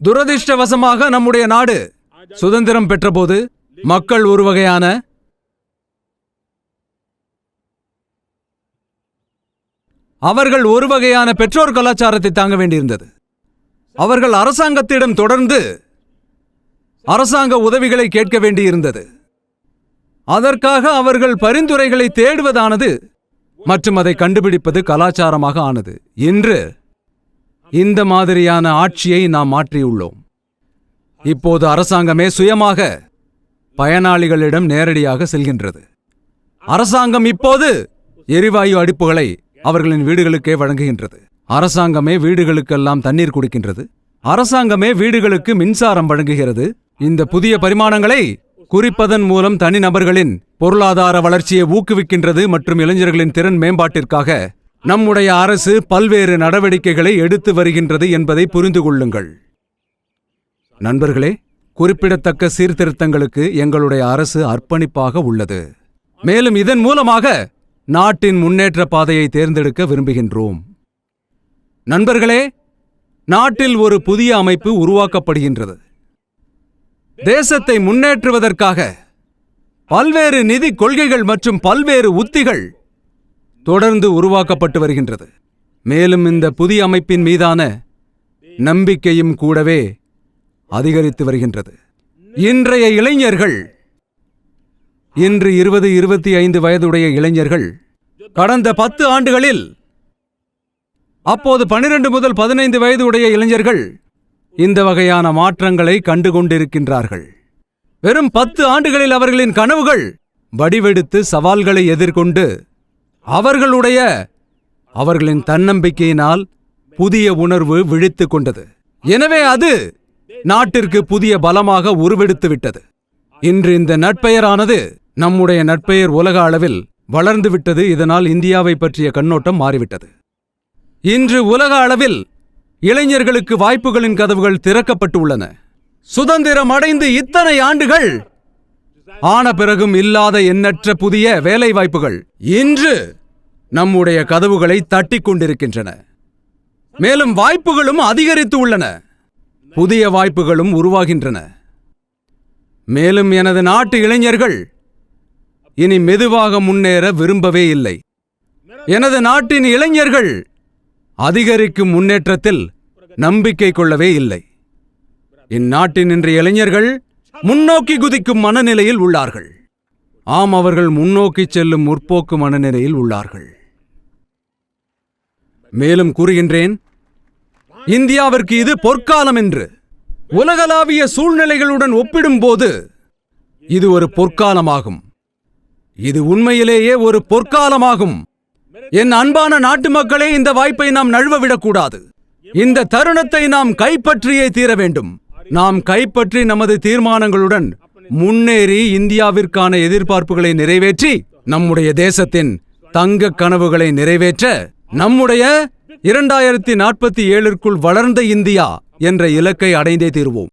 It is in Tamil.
துரதிர்ஷ்டவசமாக நம்முடைய நாடு சுதந்திரம் பெற்றபோது மக்கள் ஒரு வகையான அவர்கள் ஒரு வகையான பெற்றோர் கலாச்சாரத்தை தாங்க வேண்டியிருந்தது. அவர்கள் அரசாங்கத்திடம் தொடர்ந்து அரசாங்க உதவிகளை கேட்க வேண்டியிருந்தது. அதற்காக அவர்கள் பரிந்துரைகளை தேடுவதானது மற்றும் அதை கண்டுபிடிப்பது கலாச்சாரமாக ஆனது. இன்று இந்த மாதிரியான ஆட்சியை நாம் மாற்றியுள்ளோம். இப்போது அரசாங்கமே சுயமாக பயனாளிகளிடம் நேரடியாக செல்கின்றது. அரசாங்கம் இப்போது எரிவாயு அடுப்புகளை அவர்களின் வீடுகளுக்கே வழங்குகின்றது. அரசாங்கமே வீடுகளுக்கெல்லாம் தண்ணீர் கொடுக்கின்றது. அரசாங்கமே வீடுகளுக்கு மின்சாரம் வழங்குகிறது. இந்த புதிய பரிமாணங்களை குறிப்பதன் மூலம் தனிநபர்களின் பொருளாதார வளர்ச்சியை ஊக்குவிக்கின்றது மற்றும் இளைஞர்களின் திறன் மேம்பாட்டிற்காக நம்முடைய அரசு பல்வேறு நடவடிக்கைகளை எடுத்து வருகின்றது என்பதை புரிந்து கொள்ளுங்கள். நண்பர்களே குறிப்பிடத்தக்க சீர்திருத்தங்களுக்கு எங்களுடைய அரசு அர்ப்பணிப்பாக உள்ளது. மேலும் இதன் மூலமாக நாட்டின் முன்னேற்ற பாதையை தேர்ந்தெடுக்க விரும்புகின்றோம். நண்பர்களே நாட்டில் ஒரு புதிய அமைப்பு உருவாக்கப்படுகின்றது. தேசத்தை முன்னேற்றுவதற்காக பல்வேறு நிதி கொள்கைகள் மற்றும் பல்வேறு உத்திகள் தொடர்ந்து உருவாக்கப்பட்டு வருகின்றது. மேலும் இந்த புதிய அமைப்பின் மீதான நம்பிக்கையும் கூடவே அதிகரித்து வருகின்றது. இன்றைய இளைஞர்கள் இன்று இருபது இருபத்தி ஐந்து வயதுடைய இளைஞர்கள் கடந்த பத்து ஆண்டுகளில் அப்போது பனிரெண்டு முதல் பதினைந்து வயது உடைய இளைஞர்கள் இந்த வகையான மாற்றங்களை கண்டுகொண்டிருக்கின்றார்கள். வெறும் பத்து ஆண்டுகளில் அவர்களின் கனவுகள் வடிவெடுத்து சவால்களை எதிர்கொண்டு அவர்களுடைய அவர்களின் தன்னம்பிக்கையினால் புதிய உணர்வு விழித்துக் கொண்டது. எனவே அது நாட்டிற்கு புதிய பலமாக உருவெடுத்து விட்டது. இன்று இந்த நட்பெயரானது நம்முடைய நட்பெயர் உலக அளவில் வளர்ந்துவிட்டது இதனால் இந்தியாவை பற்றிய கண்ணோட்டம் மாறிவிட்டது. இன்று உலக அளவில் இளைஞர்களுக்கு வாய்ப்புகளின் கதவுகள் திறக்கப்பட்டு உள்ளன சுதந்திரம் அடைந்து இத்தனை ஆண்டுகள் ஆன பிறகும் இல்லாத எண்ணற்ற புதிய வேலைவாய்ப்புகள் இன்று நம்முடைய கதவுகளை தட்டிக் கொண்டிருக்கின்றன. மேலும் வாய்ப்புகளும் அதிகரித்து உள்ளன. புதிய வாய்ப்புகளும் உருவாகின்றன. மேலும் எனது நாட்டு இளைஞர்கள் இனி மெதுவாக முன்னேற விரும்பவே இல்லை. எனது நாட்டின் இளைஞர்கள் அதிகரிக்கும் முன்னேற்றத்தில் நம்பிக்கை கொள்ளவே இல்லை. இந்நாட்டின் இன்றைய இளைஞர்கள் முன்னோக்கி குதிக்கும் மனநிலையில் உள்ளார்கள். ஆம் அவர்கள் முன்னோக்கி செல்லும் முற்போக்கு மனநிலையில் உள்ளார்கள். மேலும் கூறுகின்றேன் இந்தியாவிற்கு இது பொற்காலம் என்று. உலகளாவிய சூழ்நிலைகளுடன் ஒப்பிடும்போது இது ஒரு பொற்காலமாகும். இது உண்மையிலேயே ஒரு பொற்காலமாகும். என் அன்பான நாட்டு மக்களே இந்த வாய்ப்பை நாம் நழுவ விடக்கூடாது இந்த தருணத்தை நாம் கைப்பற்றியே தீர வேண்டும். நாம் கைப்பற்றி நமது தீர்மானங்களுடன் முன்னேறி இந்தியாவிற்கான எதிர்பார்ப்புகளை நிறைவேற்றி நம்முடைய தேசத்தின் தங்க கனவுகளை நிறைவேற்ற நம்முடைய இரண்டாயிரத்தி நாற்பத்தி ஏழிற்குள் வளர்ந்த இந்தியா என்ற இலக்கை அடைந்தே தீர்வோம்.